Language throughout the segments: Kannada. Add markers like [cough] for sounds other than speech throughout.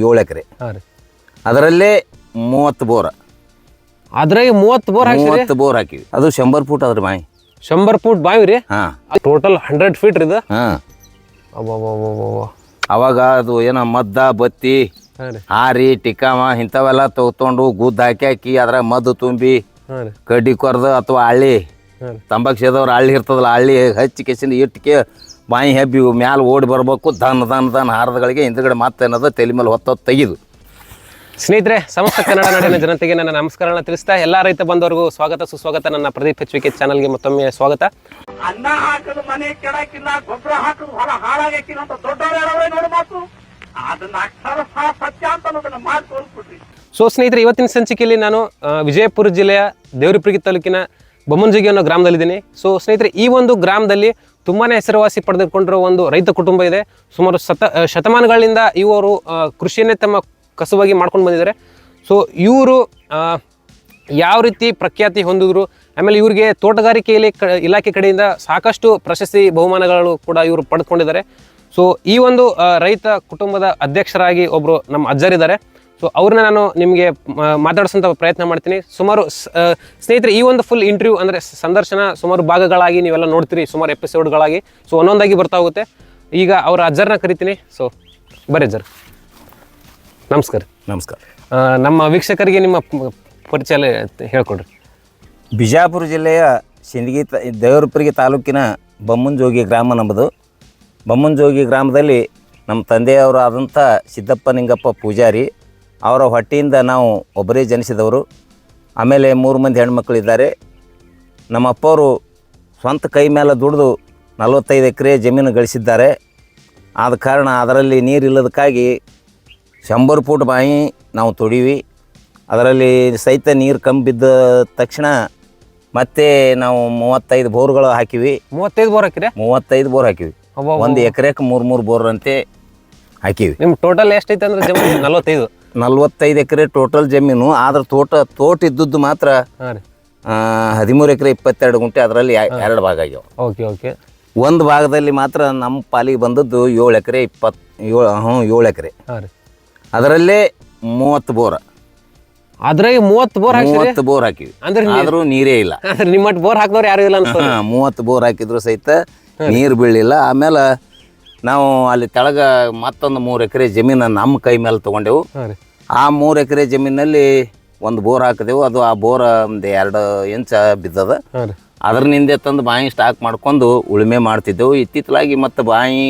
ಏಳು ಎಕರೆ. ಹಾಂ ರೀ. ಅದರಲ್ಲೇ ಮೂವತ್ತು ಬೋರ. ಅದ್ರಾಗ ಮೂವತ್ತು ಬೋರ್ ಮೂವತ್ತು ಬೋರ್ ಹಾಕಿವಿ. ಅದು ಶಂಬರ್ ಫೂಟ್ ಅದ್ರ ಮಾಯಿ ಶಂಬರ್ ಫೂಟ್ ಬಾವಿ ರೀ? ಹಾಂ. ಟೋಟಲ್ ಹಂಡ್ರೆಡ್ ಫೀಟ್ ರೀ ಇದು? ಹಾಂ. ಅಬ್ಬಬ್ಬಬ್ಬಬ್ಬ. ಅವಾಗ ಅದು ಏನೋ ಮದ್ದ ಬತ್ತಿ ಹಾಂ ರೀ. ಹಾರಿ ಟಿಕಾಮ ಇಂಥವೆಲ್ಲ ತೊಗೊಂಡು ಗುದ್ದ ಹಾಕಿ ಹಾಕಿ ಅದ್ರಾಗ ಮದ್ದು ತುಂಬಿ ಹಾಂ ರೀ. ಕಡ್ಡಿ ಕೊರ್ದು ಅಥವಾ ಹಳ್ಳಿ ಹಾಂ ರೀ. ತಂಬಾಕು ಸೇದವ್ರು ಹಳ್ಳಿ ಇರ್ತದಲ್ಲ ಹಳ್ಳಿ ಹಚ್ಚಿ ಕೆಸಿನ ಇಟ್ಟಿಗೆ ಬಾಯಿ ಹೆಬ್ಬಿ ಮ್ಯಾಲೆ ಓಡಿ ಬರಬೇಕು ದನ್ ದನ್ ದನ್ ಹಾರದಗಳಿಗೆ ಹಿಂದ್ಗಡೆ ಮತ್ತೆ ಅನ್ನೋದು ತಲೆ ಮೇಲೆ ಹೊತ್ತೊತ್ತು ತೆಗೆದು. ಸ್ನೇಹಿತರೆ ಸಮಸ್ತ ಕನ್ನಡ ನಾಡಿನ ಜನತೆಗೆ ನನ್ನ ನಮಸ್ಕಾರನ ತಿಳಿಸ್ತಾ ಎಲ್ಲ ರೈತ ಬಂದವರಿಗೂ ಸ್ವಾಗತ ಸುಸ್ವಾಗತ. ನನ್ನ ಪ್ರದೀಪ್ ಹೆಚ್ಚುವಿಕೆ ಚಾನಲ್ಗೆ ಮತ್ತೊಮ್ಮೆ ಸ್ವಾಗತ. ಅನ್ನ ಹಾಕಲು ಮನೆ ಕೆಡಕಿಲ್ಲ ಗೊಬ್ಬರ ಹಾಕಲು ಹೊಲ ಹಾಳಾಗಕ್ಕಿಲ್ಲ ಅಂತ ದೊಡ್ಡವರು ಹೇಳೋದೇ ನೋಡು ಮಾತು? ಅದನ್ನ ಅಕ್ಷರ ಸತ್ಯ ಅಂತ ಅನ್ನೋದನ್ನ ಮಾತು ತೋರಿಸ್ಬಿಟ್ರಿ ಸೊ ಸ್ನೇಹಿತರೆ ಇವತ್ತಿನ ಸಂಚಿಕೆಯಲ್ಲಿ ನಾನು ಆ, ವಿಜಯಪುರ ಜಿಲ್ಲೆಯ ದೇವರಿಪುರಗಿ ತಾಲೂಕಿನ ಬೊಮ್ಮಂಜಿಗೆ ಅನ್ನೋ ಗ್ರಾಮದಲ್ಲಿದ್ದೀನಿ. ಸೊ ಸ್ನೇಹಿತರೆ, ಈ ಒಂದು ಗ್ರಾಮದಲ್ಲಿ ತುಂಬಾ ಹೆಸರುವಾಸಿ ಪಡೆದುಕೊಂಡಿರೋ ಒಂದು ರೈತ ಕುಟುಂಬ ಇದೆ. ಸುಮಾರು ಶತ ಶತಮಾನಗಳಿಂದ ಇವರು ಕೃಷಿಯನ್ನೇ ತಮ್ಮ ಕಸುವಾಗಿ ಮಾಡ್ಕೊಂಡು ಬಂದಿದ್ದಾರೆ. ಸೊ ಇವರು ಯಾವ ರೀತಿ ಪ್ರಖ್ಯಾತಿ ಹೊಂದಿದ್ರು, ಆಮೇಲೆ ಇವರಿಗೆ ತೋಟಗಾರಿಕೆಯಲ್ಲಿ ಕ, ಇಲಾಖೆ ಕಡೆಯಿಂದ ಸಾಕಷ್ಟು ಪ್ರಶಸ್ತಿ ಬಹುಮಾನಗಳು ಕೂಡ ಇವರು ಪಡೆದುಕೊಂಡಿದ್ದಾರೆ ಸೊ ಈ ಒಂದು ರೈತ ಕುಟುಂಬದ ಅಧ್ಯಕ್ಷರಾಗಿ ಒಬ್ಬರು ನಮ್ಮ ಅಜ್ಜರಿದ್ದಾರೆ. ಸೊ ಅವ್ರನ್ನ ನಾನು ನಿಮಗೆ ಮಾತಾಡಿಸೋಂಥ ಪ್ರಯತ್ನ ಮಾಡ್ತೀನಿ. ಸುಮಾರು ಸ್ನೇಹಿತರೆ ಈ ಒಂದು ಫುಲ್ ಇಂಟರ್ವ್ಯೂ ಅಂದರೆ ಸಂದರ್ಶನ ಸುಮಾರು ಭಾಗಗಳಾಗಿ ನೀವೆಲ್ಲ ನೋಡ್ತೀರಿ ಸುಮಾರು ಎಪಿಸೋಡ್ಗಳಾಗಿ ಸೊ ಒಂದೊಂದಾಗಿ ಬರ್ತಾ ಹೋಗುತ್ತೆ. ಈಗ ಅವರ ಅಜ್ಜರನ್ನ ಕರಿತೀನಿ. ಸೊ ಬರ್ರಿ ಅಜ್ಜರ್. ನಮಸ್ಕಾರ. ನಮಸ್ಕಾರ. ನಮ್ಮ ವೀಕ್ಷಕರಿಗೆ ನಿಮ್ಮ ಪರಿಚಯ ಹೇಳ್ಕೊಡ್ರಿ. ಬಿಜಾಪುರ ಜಿಲ್ಲೆಯ ಸಿಂದಗಿ ತ ದೇವರಪುರಿಗೆ ತಾಲೂಕಿನ ಬಮ್ಮಂಜೋಗಿ ಗ್ರಾಮ ನಮ್ಮದು. ಬಮ್ಮಂಜೋಗಿ ಗ್ರಾಮದಲ್ಲಿ ನಮ್ಮ ತಂದೆಯವರು ಆದಂಥ ಸಿದ್ದಪ್ಪ ನಿಂಗಪ್ಪ ಪೂಜಾರಿ ಅವರ ಹೊಟ್ಟೆಯಿಂದ ನಾವು ಒಬ್ಬರೇ ಜನಿಸಿದವರು. ಆಮೇಲೆ ಮೂರು ಮಂದಿ ಹೆಣ್ಮಕ್ಳಿದ್ದಾರೆ. ನಮ್ಮ ಅಪ್ಪವರು ಸ್ವಂತ ಕೈ ಮೇಲೆ ದುಡಿದು ನಲವತ್ತೈದು ಎಕರೆ ಜಮೀನು ಗಳಿಸಿದ್ದಾರೆ. ಆದ ಕಾರಣ ಅದರಲ್ಲಿ ನೀರಿಲ್ಲದಕ್ಕಾಗಿ ಶಂಬರ್ ಫೂಟ್ ಬಾಯಿ ನಾವು ತೊಡೀವಿ. ಅದರಲ್ಲಿ ಸಹಿತ ನೀರು ಕಮ್ಮಿ ಬಿದ್ದ ತಕ್ಷಣ ಮತ್ತೆ ನಾವು ಮೂವತ್ತೈದು ಬೋರ್ಗಳು ಹಾಕಿವಿ. ಮೂವತ್ತೈದು ಬೋರ್ ಹಾಕಿರಿ ಮೂವತ್ತೈದು ಬೋರ್ ಹಾಕಿವಿ. ಒಂದು ಎಕರೆಗೆ ಮೂರು ಮೂರು ಬೋರ್ ಅಂತೆ ಹಾಕಿವಿ. ನಿಮ್ಮ ಟೋಟಲ್ ಎಷ್ಟೈತೆ ಅಂದ್ರೆ ನಲವತ್ತೈದು. ನಲ್ವತ್ತೈದು ಎಕರೆ ಟೋಟಲ್ ಜಮೀನು ಆದ್ರೆ ತೋಟ ತೋಟ ಇದ್ದದ್ದು ಮಾತ್ರ ಹದಿಮೂರು ಎಕರೆ ಇಪ್ಪತ್ತೆರಡು ಗುಂಟೆ ಅದರಲ್ಲಿ ಎರಡು ಭಾಗ ಆಗ್ಯಾವ. Okay okay. ಒಂದು ಭಾಗದಲ್ಲಿ ಮಾತ್ರ ನಮ್ಮ ಪಾಲಿಗೆ ಬಂದದ್ದು ಏಳು ಎಕರೆ ಇಪ್ಪತ್ತು ಏಳು ಹ್ಞೂ ಏಳು ಎಕರೆ. ಅದರಲ್ಲೇ ಮೂವತ್ತು ಬೋರ್. ಅದ್ರಾಗ ಮೂವತ್ತು ಬೋರ್ ಮೂವತ್ತು ಬೋರ್ ಹಾಕಿವಿ. ಅಂದ್ರೆ ಆದರೂ ನೀರೇ ಇಲ್ಲ. ನಿಮ್ಮ ಬೋರ್ ಹಾಕಿದವ್ರು ಯಾರು ಇಲ್ಲ ಮೂವತ್ತು ಬೋರ್ ಹಾಕಿದ್ರು ಸಹಿತ ನೀರು ಬೀಳಿಲ್ಲ ಆಮೇಲೆ ನಾವು ಅಲ್ಲಿ ತೆಳಗ ಮತ್ತೊಂದು ಮೂರು ಎಕರೆ ಜಮೀನು ನಮ್ಮ ಕೈ ಮೇಲೆ ತಗೊಂಡೆವು. ಆ ಮೂರು ಎಕರೆ ಜಮೀನಲ್ಲಿ ಒಂದು ಬೋರ್ ಹಾಕಿದೆವು. ಅದು ಆ ಬೋರ್ ಒಂದು ಎರಡು ಇಂಚ ಬಿದ್ದದ. ಅದ್ರನಿಂದೆ ತಂದು ಬಾಯಿ ಸ್ಟಾಕ್ ಮಾಡ್ಕೊಂಡು ಉಳುಮೆ ಮಾಡ್ತಿದ್ದೆವು. ಇತ್ತಿತ್ತಲಾಗಿ ಮತ್ತು ಬಾಯಿ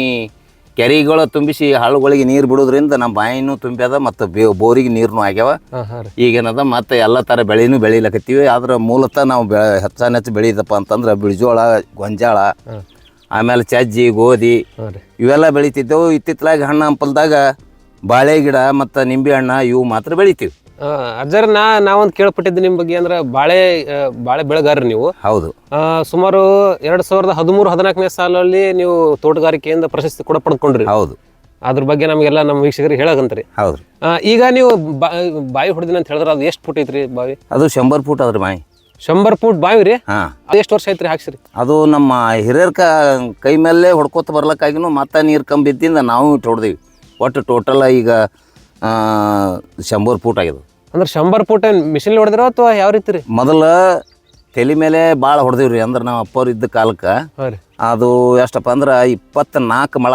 ಕೆರೆಗಳು ತುಂಬಿಸಿ ಹಾಳುಗಳಿಗೆ ನೀರು ಬಿಡೋದ್ರಿಂದ ನಮ್ಮ ಬಾಯಿನೂ ತುಂಬ್ಯದ ಮತ್ತು ಬೋರಿಗೆ ನೀರ್ನು ಆಗ್ಯಾವ. ಈಗೇನದ ಮತ್ತೆ ಎಲ್ಲ ಥರ ಬೆಳೆನೂ ಬೆಳಿಲಕತ್ತೀವಿ. ಆದ್ರೆ ಮೂಲತಃ ನಾವು ಬೆ ಹೆಚ್ಚಾನೆಚ್ಚು ಬೆಳೀದಪ್ಪ ಅಂತಂದ್ರೆ ಬಿಳಿಜೋಳ ಗೊಂಜಾಳ ಆಮೇಲೆ ಚಜ್ಜಿ ಗೋಧಿ ಇವೆಲ್ಲ ಬೆಳಿತಿದ್ದೆವು. ಇತ್ತಿತ್ತಲಾಗ ಹಣ್ಣು ಹಂಪಲ್ದಾಗ ಬಾಳೆ ಗಿಡ ಮತ್ತು ನಿಂಬೆ ಹಣ್ಣು ಇವು ಮಾತ್ರ ಬೆಳಿತೀವಿ. ಅಜ್ಜರ್ ನಾ ನಾವೊಂದು ಕೇಳ್ಪಟ್ಟಿದ್ದು ನಿಮ್ಮ ಬಗ್ಗೆ ಅಂದ್ರೆ ಬಾಳೆ ಬಾಳೆ ಬೆಳೆಗಾರರು ನೀವು. ಹೌದು. ಸುಮಾರು ಎರಡು ಸಾವಿರದ ಹದಿಮೂರು ಹದಿನಾಲ್ಕನೇ ಸಾಲಲ್ಲಿ ನೀವು ತೋಟಗಾರಿಕೆಯಿಂದ ಪ್ರಶಸ್ತಿ ಕೂಡ ಪಡ್ಕೊಂಡ್ರಿ. ಹೌದು. ಅದ್ರ ಬಗ್ಗೆ ನಮಗೆಲ್ಲ ನಮ್ಮ ವೀಕ್ಷಕರಿಗೆ ಹೇಳಕಂತ್ರಿ. ಹೌದು. ಈಗ ನೀವು ಬಾಯಿ ಬಾವಿ ಹೊಡೆದಿನ ಅಂತ ಹೇಳಿದ್ರೆ ಅದು ಎಷ್ಟು ಫುಟ್ ಐತ್ರಿ ಬಾವಿ? ಅದು ಶಂಬರ್ ಫುಟ್ ಅದ್ರ ಮಾಯಿ. ಶಂಬರ್ ಫೂಟ್ ಬಾವಿ ರೀ ಹಾಂ ಎಷ್ಟು ವರ್ಷ ಐತ್ರಿ ಹಾಕ್ಸಿರಿ? ಅದು ನಮ್ಮ ಹಿರಿಯರ್ ಕ ಕೈ ಮೇಲೆ ಹೊಡ್ಕೋತ ಬರ್ಲಕ್ಕಾಗಿನೂ ಮತ್ತ ನೀರು ಕಂಬಿದ್ದಿಂದ ಬಿದ್ದಿಂದ ನಾವು ಇಟ್ಟು ಹೊಡೆದೀವಿ. ಒಟ್ಟು ಟೋಟಲ್ ಈಗ ಆ, ಶಂಬರ್ ಫೂಟ್ ಆಗಿದೆ ಅಂದ್ರೆ ಶಂಬರ್ ಫುಟ್ ಮಿಷಿನ್ ಹೊಡೆದಿರೋ ಅಥವಾ ಯಾವ ರೀತಿ ರೀ ಮೊದಲ ತಲೆ ಮೇಲೆ ಭಾಳ ಹೊಡೆದಿವ್ರಿ. ಅಂದ್ರೆ ನಾವು ಅಪ್ಪವ್ರು ಇದ್ದ ಕಾಲಕ್ಕೆ ಹಾಂ ರೀ. ಅದು ಎಷ್ಟಪ್ಪ ಅಂದ್ರೆ ಇಪ್ಪತ್ನಾಲ್ಕು ಮಳ.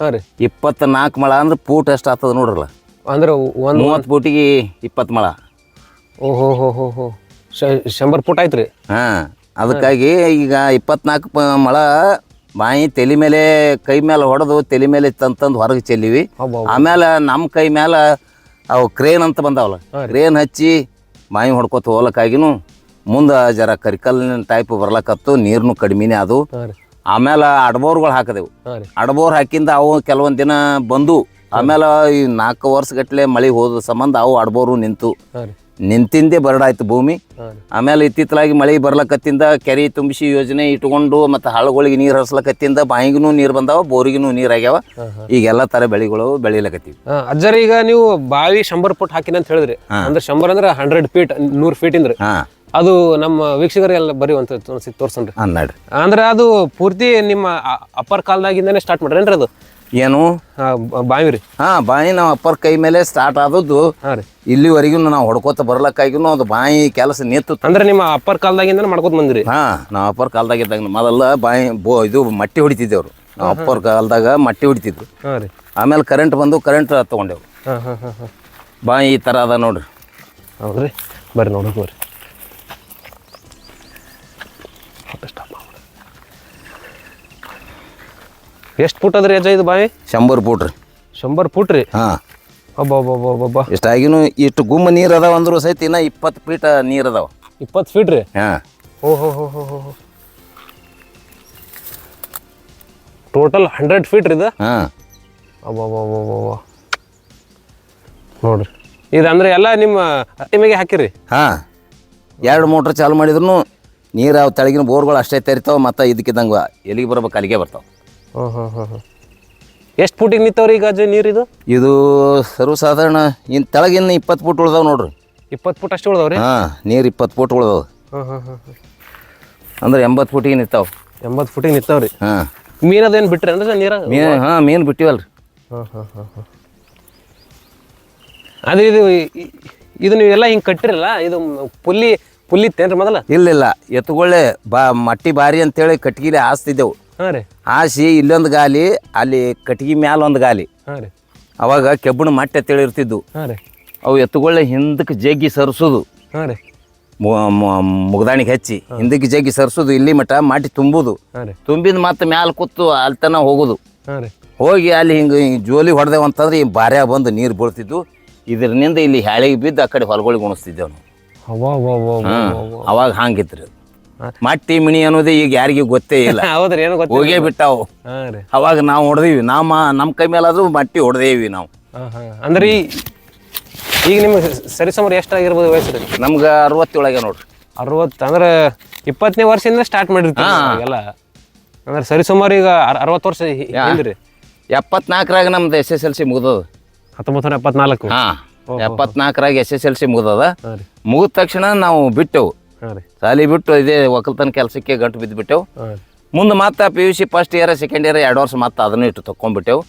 ಹಾಂ ರೀ. ಇಪ್ಪತ್ನಾಲ್ಕು ಮಳ ಅಂದ್ರೆ ಫೂಟ್ ಎಷ್ಟು ಆಗ್ತದೆ ನೋಡ್ರಲ್ಲ. ಅಂದ್ರೆ ಒಂದು ಮೂವತ್ತು ಫೂಟಿಗೆ ಇಪ್ಪತ್ತು ಮಳ. ಓಹೋ ಹೋ ಹೋ ಹೋ. ಶಂಬರ್ ಫುಟ್ ಆಯ್ತು ರೀ ಹಾಂ ಅದಕ್ಕಾಗಿ ಈಗ ಇಪ್ಪತ್ನಾಲ್ಕು ಮಳ ಬಾಯಿ ತಲೆ ಮೇಲೆ ಕೈ ಮೇಲೆ ಹೊಡೆದು ತಲೆ ಮೇಲೆ ತಂತಂದು ಹೊರಗೆ ಚೆಲ್ಲಿವಿ. ಆಮೇಲೆ ನಮ್ಮ ಕೈ ಮೇಲೆ ಅವು ಕ್ರೇನ್ ಅಂತ ಬಂದಾವಲ್ಲ ಕ್ರೇನ್ ಹಚ್ಚಿ ಬಾಯಿ ಹೊಡ್ಕೊತ ಹೋಗ್ಲಕ್ಕಾಗಿನೂ ಮುಂದೆ ಜರ ಕರಿಕಲ್ಲಿನ ಟೈಪ್ ಬರ್ಲಕತ್ತು ನೀರ್ನು ಕಡಿಮೆನೇ ಅದು ಆಮೇಲೆ ಅಡ್ಬೋರ್ಗಳು ಹಾಕಿದೆವು. ಅಡ್ಬೋರ್ ಹಾಕಿಂದ ಅವು ಕೆಲವೊಂದು ದಿನ ಬಂದು ಆಮೇಲೆ ಈ ನಾಲ್ಕು ವರ್ಷಗಟ್ಟಲೆ ಮಳೆ ಹೋದ ಸಂಬಂಧ ಅವು ಅಡ್ಬೋರು ನಿಂತು. ನಿಂತಿಂದೇ ಬರಡಾಯ್ತು ಭೂಮಿ. ಆಮೇಲೆ ಇತ್ತಿತ್ತಲಾಗಿ ಮಳೆ ಬರ್ಲಕತ್ತಿಂದ ಕೆರೆ ತುಂಬಿಸಿ ಯೋಜನೆ ಇಟ್ಕೊಂಡು ಮತ್ತು ಹಳ್ಳಗಳಿಗೆ ನೀರು ಹರಿಸ್ಲಕತ್ತಿಂದ ಬಾಯಿಗೂ ನೀರು ಬಂದಾವ ಬೋರಿಗೂ ನೀರು ಆಗ್ಯಾವ. ಈಗೆಲ್ಲಾ ತರ ಈಗ ಎಲ್ಲ ಥರ ಬೆಳೆಗಳು ಬೆಳಿಲಕತ್ತೀವಿ. ಅಜ್ಜರ ಈಗ ನೀವು ಬಾವಿ ಶಂಬರ್ ಫುಟ್ ಹಾಕಿನ ಅಂತ ಹೇಳಿದ್ರಿ. ಅಂದ್ರೆ ಶಂಬರ್ ಅಂದ್ರೆ ಹಂಡ್ರೆಡ್ ಫೀಟ್ ನೂರ್ ಫೀಟ್ ಇಂದ್ರಿ. ಅದು ನಮ್ಮ ವೀಕ್ಷಕರಿಗೆಲ್ಲ ಬರೀ ತೋರಿಸಿ ತೋರ್ಸನ್ರಿ ಅಂದ್ರೆ ಅದು ಪೂರ್ತಿ ನಿಮ್ಮ ಅಪ್ಪರ್ ಕಾಲದಾಗಿಂದಾನೆ ಸ್ಟಾರ್ಟ್ ಮಾಡ್ರಿ ಅದು? ಏನು? ಬಾವಿ ರೀ ಹಾಂ ಬಾಯಿ ನಾವು ಅಪ್ಪರ್ ಕೈ ಮೇಲೆ ಸ್ಟಾರ್ಟ್ ಆದದ್ದು. ಹಾಂ ರೀ. ಇಲ್ಲಿವರೆಗೂ ನಾವು ಹೊಡ್ಕೋತ ಬರ್ಲಕ್ಕಾಗಿನೂ ಅದು ಬಾಯಿ ಕೆಲಸ ನಿಂತು ಅಂದ್ರೆ ನಿಮ್ಮ ಅಪ್ಪರ್ ಕಾಲದಾಗಿಂದ ಮಾಡ್ಕೋತ ಬಂದಿರಿ? ಹಾ ನಾವು ಅಪ್ಪರ್ ಕಾಲದಾಗಿದ್ದಾಗ ಮೊದಲ ಬಾಯಿ ಬೋ ಇದು ಮಟ್ಟಿ ಹೊಡಿತಿದ್ದೇವ್ರು. ನಾವು ಅಪ್ಪರ್ ಕಾಲದಾಗ ಮಟ್ಟಿ ಹೊಡಿತಿದ್ರು ಹಾಂ ರೀ. ಆಮೇಲೆ ಕರೆಂಟ್ ಬಂದು ಕರೆಂಟ್ ತಗೊಂಡೆವು. ಹಾಂ ಹಾಂ ಹಾಂ ಹಾಂ. ಬಾಯಿ ಈ ಥರ ಅದ ನೋಡ್ರಿ. ಹೌದ್ರಿ. ಬರ್ರಿ ನೋಡೋಣ ಬರ್ರಿ. ಎಷ್ಟು ಫುಟ್ ಅದ್ರಿ ಅಜ್ಜ ಇದು ಬಾವಿ? ಶಂಬರ್ ಫೂಟ್ ರೀ. ಶಂಬರ್ ಫುಟ್ ರೀ? ಹಾಂ. ಅಬ್ಬಬ್ಬಬ್ಬಬ್ಬ ಇಷ್ಟಾಗಿನೂ ಇಷ್ಟು ಗುಮ್ಮ ನೀರು ಅದಾವ ಅಂದ್ರೂ ಸಹಿತ ಇನ್ನ ಇಪ್ಪತ್ತು ಫೀಟ್ ನೀರು ಅದಾವ. ಇಪ್ಪತ್ತು ಫೀಟ್ ರೀ? ಹಾಂ. ಓ ಹೋ ಹೋ ಹೋ ಹೋ ಟೋಟಲ್ ಹಂಡ್ರೆಡ್ ಫೀಟ್ ರೀ ಇದು? ಹಾಂ. ಅಬ್ಬಬ್ಬಬ್ಬಬ್ಬ ನೋಡ್ರಿ. ಇದು ಅಂದ್ರೆ ಎಲ್ಲ ನಿಮ್ಮ ಟೈಮಿಗೆ ಹಾಕಿರಿ? ಹಾಂ. ಎರಡು ಮೋಟ್ರ್ ಚಾಲು ಮಾಡಿದ್ರು ನೀರು ಅವು ತೆಳಗಿನ ಬೋರ್ಗಳು ಅಷ್ಟೇ ತೆರಿತಾವೆ ಮತ್ತು ಇದಕ್ಕಿದ್ದಂಗೆ ಎಲ್ಲಿಗೆ ಬರ್ಬೇಕು ಅಲ್ಲಿಗೆ ಬರ್ತಾವೆ. ಎಷ್ಟು ಫುಟಿಗೆ ನಿಂತವ್ರಿ ಈಗ ಅಜ್ಜ ನೀರು ಇದು? ಸರ್ವಸಾಧಾರಣ ಇನ್ನು ತೆಳಗಿನ ಇಪ್ಪತ್ತು ಫುಟ್ ಉಳ್ದಾವ ನೋಡ್ರಿ. ಇಪ್ಪತ್ತು ಫುಟ್ ಅಷ್ಟು ಉಳ್ದವ್ರಿ? ಹಾಂ ನೀರು ಇಪ್ಪತ್ತು ಫುಟ್ ಉಳ್ದಾವ. ಅಂದ್ರೆ ಎಂಬತ್ತು ಫುಟಿಗೆ ನಿಂತಾವ. ಎಂಬತ್ತು ಫುಟಿಗೆ ನಿಂತವ್ರಿ? ಹಾಂ. ಮೀನದೇನು ಬಿಟ್ರಿ ಅಂದ್ರೆ ನೀರ? ಮೀನು ಹಾಂ ಮೀನು ಬಿಟ್ಟಿವಲ್ರಿ. ಹಾಂ ಹಾಂ ಹಾಂ ಹಾಂ ಅದೇ ಇದು ಇ- ಇದು ನೀವೆಲ್ಲ ಹಿಂಗೆ ಕಟ್ಟಿರಲ್ಲ ಇದು ಪುಲ್ಲಿ ಪುಲ್ಲಿ ಇತ್ತೇನ್ರಿ ಮೊದಲ? ಇಲ್ಲ ಇಲ್ಲ ಎತ್ತುಗೊಳ್ಳೆ ಬಾ ಮಟ್ಟಿ ಬಾರಿ ಅಂತೇಳಿ ಕಟ್ಗಿಲಿ ಹಾಸ್ತಿದ್ದೆವು. ಹಾಂ ರೀ. ಹಾಸಿ ಇಲ್ಲೊಂದು ಗಾಲಿ ಅಲ್ಲಿ ಕಟ್ಟಿಗೆ ಮ್ಯಾಲ ಒಂದು ಗಾಲಿ. ಹಾಂ ರೀ. ಅವಾಗ ಕೆಬ್ಬಣ ಮಟ್ಟೆ ತಿಳಿರ್ತಿದ್ದು ಇರ್ತಿದ್ವು ಹಾಂ ರೀ. ಅವು ಎತ್ತುಗಳ ಹಿಂದಕ್ಕೆ ಜಗ್ಗಿ ಸರಿಸೋದು. ಮುಗದಾಣಿಗೆ ರೀ. ಮುಗ್ದಾಣಿಗೆ ಹಚ್ಚಿ ಹಿಂದಕ್ಕೆ ಜಗ್ಗಿ ಸರಿಸೋದು. ಇಲ್ಲಿ ಮಟ್ಟ ಮಾಟಿ ತುಂಬುದು. ತುಂಬಿದ ಮತ್ತೆ ಮ್ಯಾಲ ಕೂತು ಅಲ್ಲಿ ಹೋಗುದು. ಹೋಗೋದು ಹೋಗಿ ಅಲ್ಲಿ ಹಿಂಗೆ ಜೋಲಿ ಹೊಡೆದೇವು ಅಂತಂದ್ರೆ ಈ ಬಾರ್ಯಾಗ ಬಂದು ನೀರು ಬೀಳ್ತಿದ್ವು. ಇದರಿಂದ ಇಲ್ಲಿ ಹ್ಯಾಳಿಗೆ ಬಿದ್ದು ಆ ಕಡೆ ಹೊಲಗಳಿಗೆ ಉಣಿಸ್ತಿದ್ದೆವು ನಾವು. ಅವಾಗ ಹಂಗಿತ್ರಿ ಅದು. ಹಾ. ಮಟ್ಟಿ ಮಿಣಿ ಅನ್ನೋದು ಈಗ ಯಾರಿಗೂ ಗೊತ್ತೇ ಇಲ್ಲ. [laughs] ಹೌದ್ರಿ ಏನು ಹೋಗೇ ಬಿಟ್ಟಾವು. ಅವಾಗ ನಾವು ಹೊಡೆದೀವಿ. ನಮ್ಮ ನಮ್ಮ ಕೈ ಮೇಲಾದ್ರೂ ಮಟ್ಟಿ ಹೊಡೆದೇವಿ ನಾವು. ಅಂದ್ರೆ ಈಗ ನಿಮ್ಗೆ ಸರಿಸುಮಾರು ಎಷ್ಟಾಗಿರ್ಬೋದು ವಯಸ್ಸು? ನಮ್ಗೆ ಅರವತ್ತೇಳಗೆ ನೋಡ್ರಿ. ಅರವತ್ತು ಅಂದ್ರೆ ಇಪ್ಪತ್ತನೇ ವರ್ಷದಿಂದ ಸ್ಟಾರ್ಟ್ ಮಾಡಿರ್ತೀವಿ ಎಲ್ಲ. ಅಂದ್ರೆ ಸರಿಸುಮಾರು ಈಗ ಅರ್- ಅರವತ್ತು ವರ್ಷ ಹಿಂದ್ರಿ. ಎಪ್ಪತ್ನಾಲ್ಕರಾಗ ನಮ್ದು ಎಸ್ ಎಸ್ ಎಲ್ ಸಿ ಮುಗ್ದದ. ಹತ್ತೊಂಬತ್ತು ನೂರ ಎಪ್ಪತ್ನಾಲ್ಕು. ಹಾಂ. ಎಪ್ಪತ್ನಾಲ್ಕರಾಗ ಎಸ್ ಎಸ್ ಎಲ್ ಸಿ ಮುಗಿದದ. ಮುಗಿದ ತಕ್ಷಣ ನಾವು ಬಿಟ್ಟೆವು. ಸಾಲಿ ಬಿಟ್ಟು ಇದೇ ಒಕ್ಕಲ್ತನ ಕೆಲಸಕ್ಕೆ ಗಂಟು ಬಿದ್ದು ಬಿಟ್ಟೆವು ಹಾಂ ರೀ. ಮುಂದೆ ಮತ್ತೆ P U C first year second year ಎರಡು ವರ್ಷ ಮತ್ತೆ ಅದನ್ನು ಇಟ್ಟು ತಕೊಂಡ್ಬಿಟ್ಟೆವು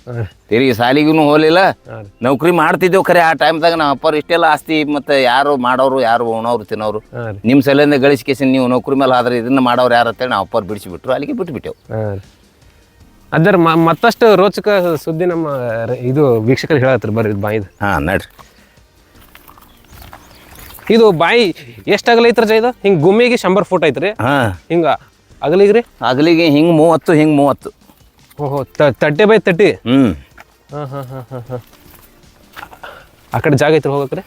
ತಿರುಗಿ ಸಾಲಿಗೂ ಹೋಲಿಲ್ಲ. ನೌಕರಿ ಮಾಡ್ತಿದ್ದೆವು ಖರೆ ಆ ಟೈಮ್ದಾಗ ನಾವು ಅಪ್ಪರು ಇಷ್ಟೆಲ್ಲ ಆಸ್ತಿ ಮತ್ತೆ ಯಾರು ಮಾಡೋರು ಯಾರು ಉಣೋರು ತಿನ್ನೋರು. ನಿಮ್ಮ ಸಲಿಂದ ಗಳಿಸ್ಕೇಸಿ ನೀವು ನೌಕರಿ ಮೇಲೆ ಆದ್ರೆ ಇದನ್ನ ಮಾಡೋರು ಯಾರು ಅಂತೇಳಿ ನಾವು ಅಪ್ಪರು ಬಿಡಿಸಿಬಿಟ್ರು. ಅಲ್ಲಿಗೆ ಬಿಟ್ಬಿಟ್ಟೆವು. ಅದರ ಮತ್ತಷ್ಟು ರೋಚಕ ಸುದ್ದಿ ನಮ್ಮ ಇದು ವೀಕ್ಷಕರು ಹೇಳತ್ರಿ ಬರ್ರಿ ಇದು ಬಾಯಿದು. ಹಾಂ ನಡ್ರಿ. ಇದು ಬಾಯಿ ಎಷ್ಟು ಅಗಲ ಐತ್ರಿ ಇದು? ಹಿಂಗೆ ಗುಮ್ಮಿಗೆ ಶಂಬರ್ ಫುಟ್ ಐತ್ರಿ. ಹಾಂ. ಹಿಂಗೆ ಅಗಲಿಗ್ರಿ? ಅಗಲಿಗೆ ಹಿಂಗೆ ಮೂವತ್ತು ಹಿಂಗೆ ಮೂವತ್ತು. ಓಹೋ ತರ್ಟಿ ತಟ್ಟೆ ಬೈ ತಟ್ಟಿ ಹ್ಞೂ ಹಾಂ ಹಾಂ ಹಾಂ ಹಾಂ ಹಾಂ. ಆ ಕಡೆ ಜಾಗ ಐತ್ರಿ ಹೋಗಕ್ರಿ.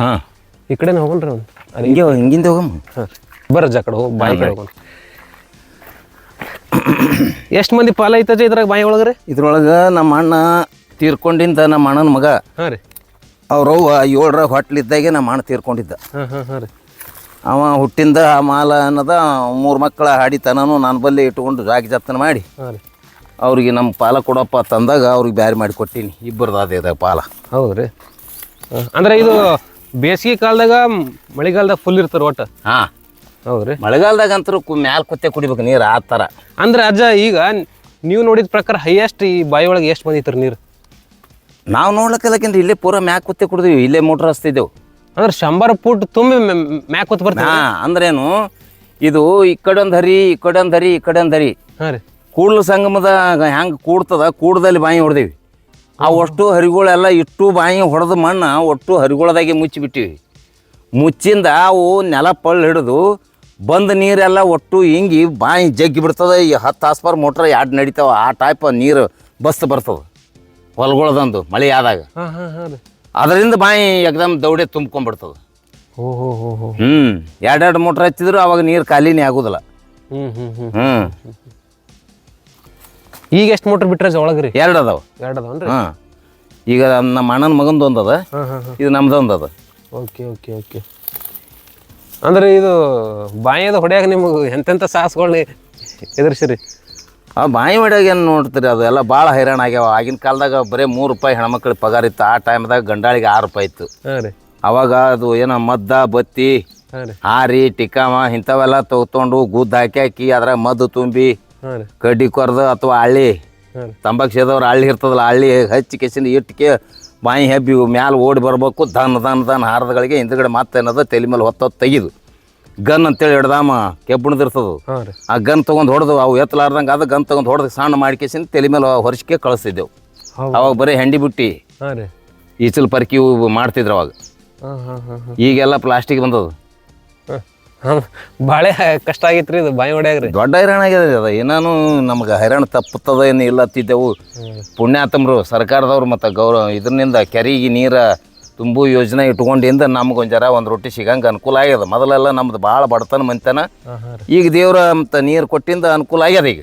ಹಾಂ. ಈ ಕಡೆನೇ ಹೋಗಲ್ರಿ ಒಂದು ಹಿಂಗೆ ಹಿಂಗಿಂದ ಹೋಗಮ್ಮ ಬರ ಬರ್ರಿ ಆ ಕಡೆ ಹೋಗಿ ಬಾಯಿ. ಕಡೆ ಹೋಗೋಣ. ಎಷ್ಟು ಮಂದಿ ಪಾಲ ಐತಜ ಇದ್ರಾಗ ಬಾಯಿ ಒಳಗ್ರಿ? ಇದ್ರೊಳಗೆ ನಮ್ಮ ಅಣ್ಣ ತೀರ್ಕೊಂಡಿಂದ ನಮ್ಮ ಅಣ್ಣನ ಮಗ. ಹಾಂ ರೀ. ಅವ್ರವ್ವ ಏಳರ ಹೊಟ್ಲಿದ್ದಾಗೆ ನಮ್ಮ ಅಣ್ಣ ತೀರ್ಕೊಂಡಿದ್ದ. ಅವ ಹುಟ್ಟಿಂದ ಆ ಮಾಲ ಅನ್ನದ ಮೂರು ಮಕ್ಕಳ ಹಾಡಿತನೂ ನಾನು ಬಲ್ಲಿ ಇಟ್ಕೊಂಡು ಜಾಗಿ ಜತನ ಮಾಡಿ. ಅವ್ರಿಗೆ ನಮ್ಮ ಪಾಲ ಕೊಡಪ್ಪ ತಂದಾಗ ಅವ್ರಿಗೆ ಬ್ಯಾರಿ ಮಾಡಿ ಕೊಟ್ಟೀನಿ ಇಬ್ಬರದು ಅದೇ ಪಾಲ. ಹೌದು ರೀ. ಅಂದ್ರೆ ಇದು ಬೇಸಿಗೆ ಕಾಲದಾಗ ಮಳೆಗಾಲದಾಗ ಫುಲ್ ಇರ್ತಾರೆ ಒಟ್ಟು? ಹಾಂ. ಹೌದು ರೀ. ಮಳೆಗಾಲದಾಗ ಅಂತರೂ ಮ್ಯಾಲ ಕೊತ್ತೆ ಕುಡಿಬೇಕು ನೀರು ಆ ಥರ ಅಂದ್ರೆ ಅಜ್ಜ ಈಗ ನೀವು ನೋಡಿದ ಪ್ರಕಾರ ಹೈಯೆಸ್ಟ್ ಈ ಬಾಯಿ ಒಳಗೆ ಎಷ್ಟು ಬಂದಿತ್ತು ನೀರು? ನಾವು ನೋಡ್ಲಕ್ಕಲ್ಲಕ್ಕಿಂತ ಇಲ್ಲೇ ಪೂರ ಮ್ಯಾಕ್ ಕುತ್ತೆ ಕುಡಿದೀವಿ ಇಲ್ಲೇ ಮೋಟ್ರ್ ಹಚ್ತಿದ್ದೆವು. ಅಂದ್ರೆ ಶಂಬರ್ ಫುಟ್ ತುಂಬಿ ಮ್ಯಾಕ್ ಕೂತ್ ಬರ್ತೀವಿ ಅಂದ್ರೆ ಅಂದ್ರೇನು ಇದು ಈ ಕಡೆ ಒಂದು ಹರಿ ಈ ಕಡೆ ಒಂದು ಹರಿ ಈ ಕಡೆ ಒಂದು ಹರಿ. ಹಾಂ ರೀ. ಕೂಡ್ಲ ಸಂಗಮದ ಹೆಂಗೆ ಕೂಡ್ತದ ಕೂಡದಲ್ಲಿ ಬಾಯಿ ಹೊಡೆದೇವಿ. ಆ ಒಟ್ಟು ಹರಿಗಳೆಲ್ಲ ಇಟ್ಟು ಬಾಯಿ ಹೊಡೆದ ಮಣ್ಣು ಒಟ್ಟು ಹರಿಗಳದಾಗೆ ಮುಚ್ಚಿಬಿಟ್ಟಿವಿ ಮುಚ್ಚಿಂದ ಅವು ನೆಲ ಪಳ್ಳು ಹಿಡಿದು ಬಂದ ನೀರೆಲ್ಲ ಒಟ್ಟು ಹಿಂಗಿ ಬಾಯಿ ಜಗ್ಗಿ ಬಿಡ್ತದೆ ಈ ಹತ್ತು ಆಸ್ಪಾರ್ ಮೋಟ್ರ್ ಎರಡು ನಡಿತಾವ ಆ ಟೈಪ್ ನೀರು ಬಸ್ ಬರ್ತದೆ. ಹೊಲ್ಗೊಳ್ದಂದು ಮಳೆ ಆದಾಗ. ಹಾಂ ಹಾಂ ಹಾಂ ರೀ. ಅದರಿಂದ ಬಾಯಿ ಎಕ್ದಮ್ ದೌಡೆ ತುಂಬ್ಕೊಂಡ್ಬಿಡ್ತದೆ ಹೋ ಹೋ ಹೋ ಹೋ. ಹ್ಞೂ ಎರಡೆರಡು ಮೋಟ್ರ್ ಹಚ್ಚಿದ್ರು ಅವಾಗ ನೀರು ಖಾಲಿನೇ ಆಗುದಿಲ್ಲ. ಹ್ಮ್ ಈಗ ಎಷ್ಟು ಮೋಟ್ರ್ ಬಿಟ್ರೆ ಒಳಗ್ರಿ ಎರಡು ಅದಾವ. ಎರಡು ಅದಾವನ್ರಿ ಹಾಂ. ಈಗ ನಮ್ಮ ಅಣ್ಣನ ಮಗಂದು ಒಂದದ ಅದ. ಹಾಂ ಹಾಂ ಹಾಂ. ಇದು ನಮ್ದೊಂದು ಅದ. Okay okay okay. ಅಂದ್ರೆ ಇದು ಬಾಯಿಯದ ಹೊಡ್ಯಾಗ ನಿಮಗೆ ಎಂತೆಂಥ ಸಾಹಸಗಳನ್ನ ಎದುರಿಸಿರಿ? ಆ ಬಾಯಿ ಹೊಡ್ಯಾಗ ಏನು ನೋಡ್ತೀರಿ? ಅದು ಎಲ್ಲ ಭಾಳ ಹೈರಾಣ ಆಗ್ಯಾವ. ಆಗಿನ ಕಾಲದಾಗ ಬರೀ ಮೂರು ರೂಪಾಯಿ ಹೆಣ್ಮಕ್ಳಿಗೆ ಪಗಾರ ಇತ್ತು. ಆ ಟೈಮ್ದಾಗ ಗಂಡಾಳಿಗೆ ಆರು ರೂಪಾಯಿ ಇತ್ತು. ಅವಾಗ ಅದು ಏನೋ ಮದ್ದ ಬತ್ತಿ ಹಾರಿ ಟಿಕಾಮ ಇಂಥವೆಲ್ಲ ತೊಗೊಂಡು ಗುದ್ದು ಹಾಕಿ ಹಾಕಿ ಅದ್ರಾಗ ಮದ್ದು ತುಂಬಿ ಕಡ್ಡಿ ಕೊರ್ದು ಅಥವಾ ಹಳ್ಳಿ ತಂಬಾಕು ಸೇದವ್ರು ಹಳ್ಳಿ ಇರ್ತದಲ್ಲ ಹಳ್ಳಿ ಹಚ್ಚಿ ಕೆಸಿನ ಇಟ್ಟಿಗೆ ಬಾಯಿ ಹೆಬ್ಬಿ ಮ್ಯಾಲೆ ಓಡಿ ಬರಬೇಕು. ದನ್ ದನ್ ದನ್ ಹಾರದಗಳಿಗೆ ಹಿಂದ್ಗಡೆ ಮತ್ತೆ ಏನದ ತಲೆ ಮೇಲೆ ಹೊತ್ತೊತ್ತು ತೆಗಿದು. ಗನ್ ಅಂತೇಳಿ ಹಿಡ್ದಾಮ ಕೆಬ್ಬಣದಿರ್ತದ ಆ ಗನ್ ತೊಗೊಂಡು ಹೊಡೆದು ಅವು ಎತ್ತಲಾರ್ದಂಗೆ ಅದು ಗನ್ ತೊಗೊಂಡು ಹೊಡೆದು ಸಣ್ಣ ಮಾಡ್ಕೇಸಿಂದ ತಲೆ ಮೇಲೆ ಹೊರಸಿಕೆ ಕಳಿಸ್ತಿದ್ದೆವು ಅವಾಗ ಬರೀ ಹೆಂಡಿ ಬುಟ್ಟಿ ಈಚಲ್ ಪರ್ಕಿ ಮಾಡ್ತಿದ್ರು ಅವಾಗ. ಈಗೆಲ್ಲ ಪ್ಲಾಸ್ಟಿಕ್ ಬಂದದು. ಬಾಳೆ ಭಾಳ ಕಷ್ಟ ಆಗೈತೆ ರೀ ಇದು ಬಾಯಿ ಹೊಡ್ಯಾಗ್ರಿ ದೊಡ್ಡ ಹೈರಾಣ ಆಗ್ಯದ ಅದ. ಏನಾನು ನಮ್ಗೆ ಹೈರಾಣ ತಪ್ಪುತ್ತದ ಏನು ಇಲ್ಲತ್ತಿದ್ದೆವು ಪುಣ್ಯಾತಮ್ರು ಸರ್ಕಾರದವ್ರು ಮತ್ತು ಗೌರವ ಇದರಿಂದ ಕೆರೆಗೆ ನೀರ ತುಂಬು ಯೋಜನೆ ಇಟ್ಕೊಂಡಿಂದ ನಮ್ಗೆ ಒಂದು ಜರ ಒಂದು ರೊಟ್ಟಿ ಸಿಗಂಗೆ ಅನುಕೂಲ ಆಗ್ಯದ. ಮೊದಲೆಲ್ಲ ನಮ್ದು ಭಾಳ ಬಡತನ ಮಂತನ ಈಗ ದೇವ್ರ ಅಂತ ನೀರು ಕೊಟ್ಟಿಂದ ಅನುಕೂಲ ಆಗ್ಯದ ಈಗ.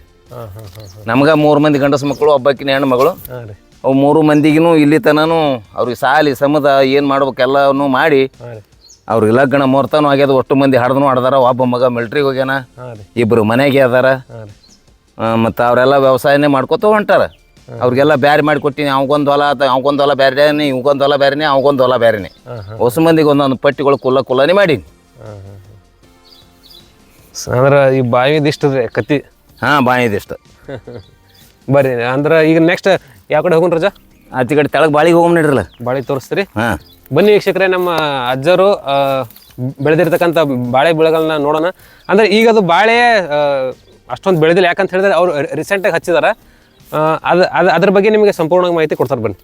ನಮ್ಗೆ ಮೂರು ಮಂದಿ ಗಂಡಸು ಮಕ್ಕಳು ಒಬ್ಬಕ್ಕಿನ ಹೆಣ್ಣು ಮಗಳು. ಅವು ಮೂರು ಮಂದಿಗೂ ಇಲ್ಲಿ ತನೂ ಅವ್ರಿಗೆ ಸಾಲಿ ಸಮದ ಏನು ಮಾಡ್ಬೇಕೆಲ್ಲನೂ ಮಾಡಿ ಅವ್ರಿಗೆ ಲಗ್ನ ಮುಹೂರ್ತನೂ ಆಗ್ಯದ. ಒಟ್ಟು ಮಂದಿ ಹಡ್ದನು ಹಾಡ್ದಾರ. ಒಬ್ಬ ಮಗ ಮಿಲ್ಟ್ರಿಗೆ ಹೋಗ್ಯಾನ. ಇಬ್ಬರು ಮನೆಗೆ ಅದಾರ. ಮತ್ತು ಅವರೆಲ್ಲ ವ್ಯವಸಾಯನೇ ಮಾಡ್ಕೊತ ಹೊಂಟಾರ. ಅವ್ರಿಗೆಲ್ಲ ಬ್ಯಾರಿ ಮಾಡಿ ಕೊಟ್ಟಿನಿ ಅವ್ಗೊಂದು ಹೊಲ ಆತ ಅವ್ಗೊಂದು ಹೊಲ ಬೇರೆನೇ ಇವ್ಗೊಂದು ಹೊಲ ಬೇರೆನೇ ಅವ್ಗೊಂದು ಹೊಲ ಹಾಂ ಹೊಸ ಮಂದಿಗೆ ಒಂದೊಂದು ಪಟ್ಟಿಗಳು ಕುಲ್ಲ ಕುಲ್ಲನೆ ಮಾಡೀನಿ. ಅಂದ್ರೆ ಈ ಬಾವಿದಿಷ್ಟು ರೀ ಕತ್ತಿ? ಹಾಂ ಬಾವಿದಿಷ್ಟು [laughs] ಬರ್ರಿ ಅಂದ್ರೆ ಈಗ ನೆಕ್ಸ್ಟ್ ಯಾವ ಕಡೆ ಹೋಗೋಣ ರಜಾ? ಆಚೆ ಕಡೆ ತೆಳಗೆ ಬಾಳಿಗೆ ಹೋಗಮ್ ನಡ್ರಲ್ಲ. ಬಾಳಿ ತೋರಿಸ್ತೀರಿ? ಹಾಂ. ಬನ್ನಿ ವೀಕ್ಷಕರೇ ನಮ್ಮ ಅಜ್ಜರು ಬೆಳೆದಿರ್ತಕ್ಕಂಥ ಬಾಳೆ ಬೆಳೆಗಳನ್ನ ನೋಡೋಣ. ಅಂದ್ರೆ ಈಗ ಅದು ಬಾಳೆ ಅಷ್ಟೊಂದು ಬೆಳೆದಿಲ್ಲ. ಯಾಕಂತ ಹೇಳಿದ್ರೆ ಅವರು ರೀಸೆಂಟಾಗಿ ಹಚ್ಚಿದಾರ. ಆ, ಅದು ಅದು ಅದ್ರ ಬಗ್ಗೆ ನಿಮಗೆ ಸಂಪೂರ್ಣವಾಗಿ ಮಾಹಿತಿ ಕೊಡ್ತಾರೆ ಬನ್ನಿ.